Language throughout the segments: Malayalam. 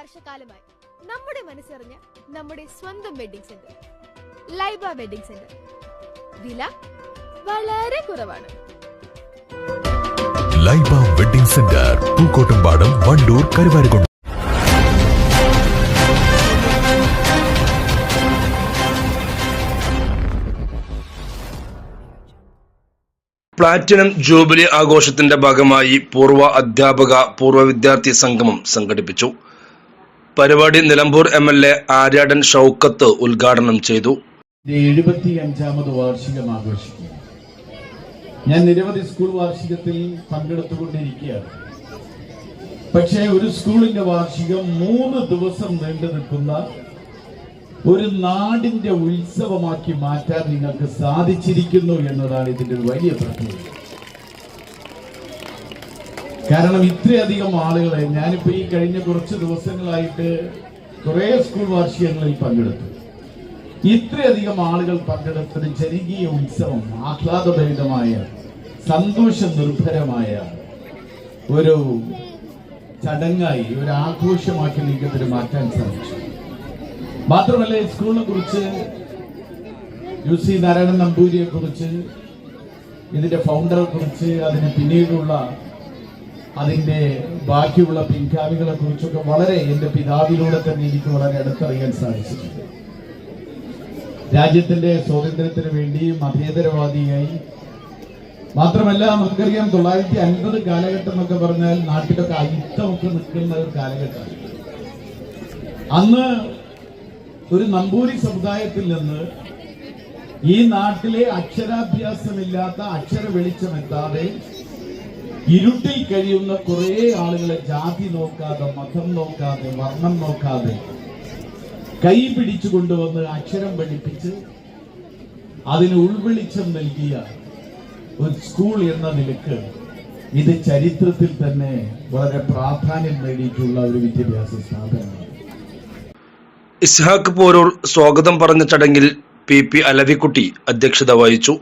വർഷക്കാലമായി നമ്മുടെ മനസ്സറിഞ്ഞ നമ്മുടെ സ്വന്തം wedding centre Laiba wedding centre വില വളരെ കുറവാണ്. Laiba wedding centre Pookkottumpadam Wandoor Karuvarakundu. Platinum jubilee ആഘോഷത്തിന്റെ ഭാഗമായി പൂർവ അധ്യാപക പൂർവ വിദ്യാർത്ഥി സംഗമം സംഘടിപ്പിച്ചു. പരിപാടി Nilambur M L A Aryadan Shoukath ഉദ്ഘാടനം ചെയ്തു. എഴുപത്തി അഞ്ചാമത് വാർഷികം ആഘോഷിക്കുക ഞാൻ നിരവധി സ്കൂൾ വാർഷികത്തിൽ പങ്കെടുത്തുകൊണ്ടിരിക്കുകയാണ്. പക്ഷേ ഒരു സ്കൂളിന്റെ വാർഷികം മൂന്ന് ദിവസം നീണ്ടു നിൽക്കുന്ന ഒരു നാടിന്റെ ഉത്സവമാക്കി മാറ്റാൻ നിങ്ങൾക്ക് സാധിച്ചിരിക്കുന്നു എന്നതാണ് ഇതിന്റെ വലിയ പ്രത്യേകത. കാരണം ഇത്രയധികം ആളുകളെ ഞാനിപ്പോ ഈ കഴിഞ്ഞ കുറച്ച് ദിവസങ്ങളായിട്ട് കുറെ സ്കൂൾ വാർഷികങ്ങളിൽ പങ്കെടുത്തു. ഇത്രയധികം ആളുകൾ പങ്കെടുത്തൊരു ജനകീയ ഉത്സവം ആഹ്ലാദഭരിതമായ സന്തോഷ നിർഭരമായ ഒരു ചടങ്ങായി ഒരു ആഘോഷമാക്കി നീക്കത്തിന് മാറ്റാൻ സാധിച്ചു. മാത്രമല്ല സ്കൂളിനെ കുറിച്ച് യു സി നാരായണൻ നമ്പൂരിയെ കുറിച്ച് ഇതിന്റെ ഫൗണ്ടറെ കുറിച്ച് അതിന് പിന്നീടുള്ള അതിന്റെ ബാക്കിയുള്ള പിൻഗാമികളെ കുറിച്ചൊക്കെ വളരെ എന്റെ പിതാവിലൂടെ തന്നെ എനിക്ക് വളരെ അടുത്തറിയാൻ സാധിച്ചിട്ടുണ്ട്. രാജ്യത്തിന്റെ സ്വാതന്ത്ര്യത്തിന് വേണ്ടി മതേതരവാദിയായി മാത്രമല്ല നമുക്കറിയാം തൊള്ളായിരത്തി അൻപത് കാലഘട്ടം എന്നൊക്കെ പറഞ്ഞാൽ നാട്ടിലൊക്കെ അയിത്തമൊക്കെ നിൽക്കുന്ന ഒരു കാലഘട്ടമാണ്. അന്ന് ഒരു നമ്പൂരി സമുദായത്തിൽ നിന്ന് ഈ നാട്ടിലെ അക്ഷരാഭ്യാസമില്ലാത്ത അക്ഷര വെളിച്ചമെത്താതെ ഇരുട്ടിൽ കഴിയുന്ന കുറെ ആളുകളെ ജാതി നോക്കാതെ മതം നോക്കാതെ വർണം നോക്കാതെ കൈ പിടിച്ചു കൊണ്ടുവന്ന് അക്ഷരം പഠിപ്പിച്ച് അതിന് ഉൾവിളിച്ചം നൽകിയ ഒരു സ്കൂൾ എന്ന നിലയ്ക്ക് ഇത് ചരിത്രത്തിൽ തന്നെ വളരെ പ്രാധാന്യം നേടിയിട്ടുള്ള ഒരു വിദ്യാഭ്യാസ സ്ഥാപനമാണ്. ഇസ്ഹാഖ് പോരൂർ സ്വാഗതം പറഞ്ഞ ചടങ്ങിൽ പി പി അലവിക്കുട്ടി അധ്യക്ഷത വഹിച്ചു.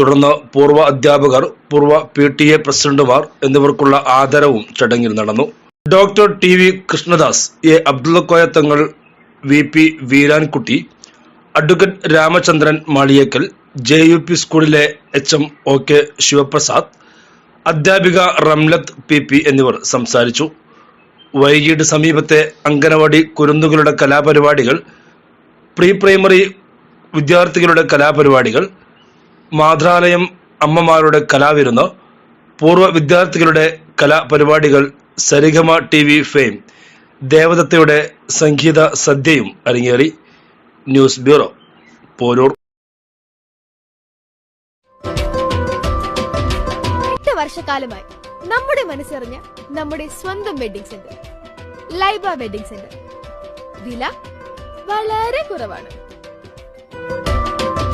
തുടർന്ന് പൂർവ അധ്യാപകർ പൂർവ പി ടി എ പ്രസിഡന്റുമാർ എന്നിവർക്കുള്ള ആദരവും ചടങ്ങിൽ നടന്നു. Doctor T V Krishnadas A Abdullakoya Thangal V P Veerankutty advocate Ramachandran Maliyekkal J U P സ്കൂളിലെ H M O K Sivaprasad അധ്യാപിക റംലത്ത് പി പി എന്നിവർ സംസാരിച്ചു. വൈകിട്ട് സമീപത്തെ അങ്കനവാടി കുരുന്നുകളുടെ കലാപരിപാടികൾ പ്രീ പ്രൈമറി വിദ്യാർത്ഥികളുടെ കലാപരിപാടികൾ മാതൃാലയം അമ്മമാരുടെ കലാവിരുന്ന് പൂർവ വിദ്യാർത്ഥികളുടെ കലാപരിപാടികൾ സരിഗമ ടി വി ഫെയിം ദേവദത്തയുടെ സംഗീത സദ്യയും അരങ്ങേറി. News bureau Poroor. വർഷക്കാലമായി നമ്മുടെ മനസ്സറിഞ്ഞ നമ്മുടെ സ്വന്തം wedding centre Laiba wedding centre വില വളരെ കുറവാണ്.